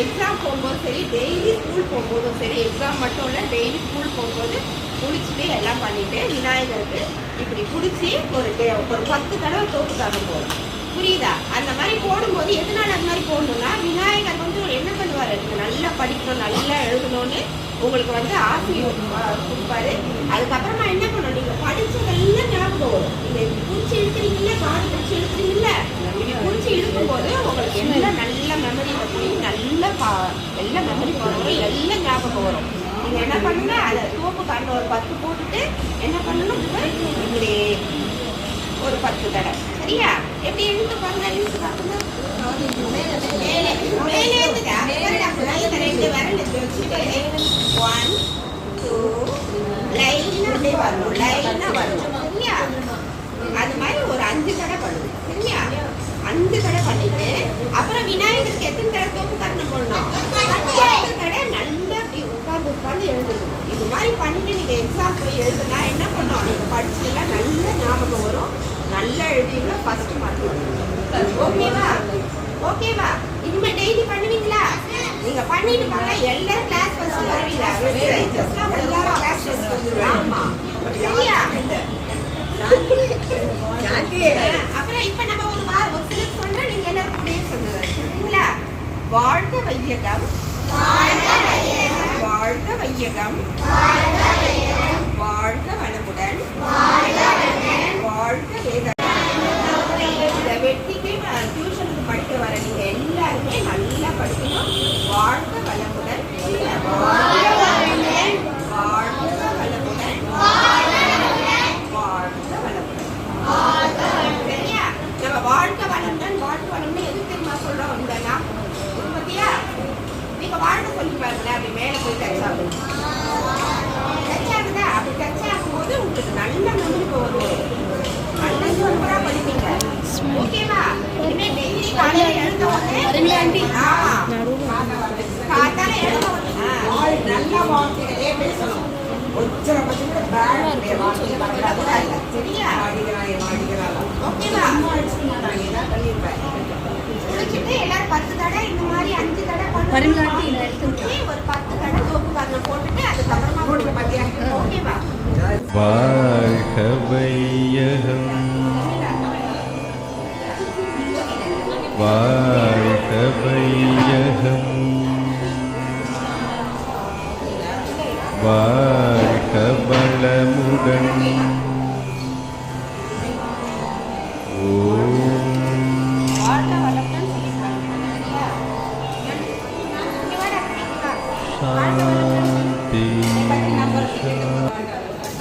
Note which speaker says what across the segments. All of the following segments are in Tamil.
Speaker 1: எக்ஸாம் போகும்போது சரி டெய்லி ஸ்கூல் போகும்போதும் சரி எக்ஸாம் மட்டும் இல்லை டெய்லி ஸ்கூல் போகும்போது குளிச்சுட்டு எல்லாம் பண்ணிவிட்டு விநாயகருக்கு இப்படி பிடிச்சி ஒரு டே- ஒரு பத்து தடவை தோப்பு போகணும். புரியுதா? அந்த மாதிரி போடும்போது எதனால அந்த மாதிரி போடணும்னா விநாயகர் வந்து என்ன பண்ணுவார்? நீங்க நல்லா படிக்கணும் நல்லா எழுதணும்னு உங்களுக்கு வந்து ஆசிரியர் கொடுப்பாரு. அதுக்கப்புறமா என்ன பண்ணணும்? நீங்கள் படித்ததெல்லாம் ஞாபகம் வரும். நீங்கள் இப்படி பிடிச்சி இழுக்கிறீங்கல்ல காடு பிடிச்சி இழுக்கிறீங்கல்ல இப்படி பிடிச்சி இழுக்கும்போது உங்களுக்கு எல்லாம் நல்ல மெமரியில போய் நல்ல பா எல்லாம் மெமரி போகிறோம் எல்லாம் ஞாபகம் வரும். நீங்கள் என்ன பண்ணுங்க அதை சோப்பு காண்ட ஒரு பத்து போட்டுட்டு என்ன பண்ணணும்? இப்படி ஒரு பத்து தடவை. சரியா? எப்படி எழுந்து பாருங்க எழுந்து பாருங்க. மேலே மேலே மாதிரி பண்ணிட்டு நீங்க எக்ஸாம் போய் எழுதுனா என்ன பண்ணும்? நீங்க படிச்சதெல்லாம் நல்ல ஞாபகம் வரும். நல்லா எழுதிங்களா ஃபர்ஸ்ட் மார்க் ஓகேவா ஓகேவா இனிமே டெய்லி பண்ணுவீங்களா? நீங்க பண்ணிட்டு பாருங்க எல்லாரும் கிளாஸ் ஃபர்ஸ்ட் வருவீங்க. எல்லாரும் கிளாஸ் ஃபர்ஸ்ட் சரியா அப்புறம் இப்ப நம்ம ஒரு வா ஒரு சிலர் சொன்னா நீங்க எல்லாரும் அப்படியே சொல்லுங்க. சரிங்களா? வாழ்க வையகம். வாழ்க வையகம். வாழ்க வாழ்க வளமுடன். வாழ்க வேத இந்த வெட்டிக்கு டியூஷனுக்கு படிக்க வர நீங்க எல்லாருமே நல்லா படிக்கணும். வாழ்க வளமுடன். வாழ்க வளமுடன். வாழ்க வளமுடன். நம்ம வாழ்க்கை வளமுடன் வாழ்க்கை வளம்னு எது தெரியுமா சொல்றோம் இந்த நாம் நீங்க வாழ்க்கை சொல்லி பாருங்களேன் அப்படி மேல போயிட்டு டச் டச் ஆகுதா அப்படி டச் ஆகும்போது உங்களுக்கு நல்ல வரும் படிப்பீங்க ஓகேவா டெய்லி உடனே காத்தால உடனே வார்த்தைகளே பேசணும் கூட பேட் வார்த்தை சரியா ஓகேவா குளிச்சுட்டு எல்லாரும் பத்து தடவை இந்த மாதிரி அஞ்சு தடவை
Speaker 2: இதை
Speaker 1: பண்ணி ஒரு பத்து தடவை தோப்பு காரணம் போட்டுட்டு அதுக்கப்புறமா போட்டு பத்தியா ஓகேவா
Speaker 3: வாழ்க வையகம் வாழ்க வையகம் வாழ்க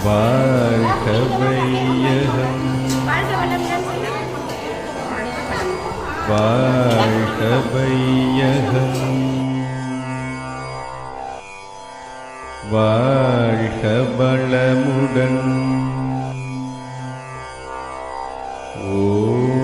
Speaker 3: வாழ்க வையகம் வாழ்க வையகம் வாழ்க வளமுடன். ஓ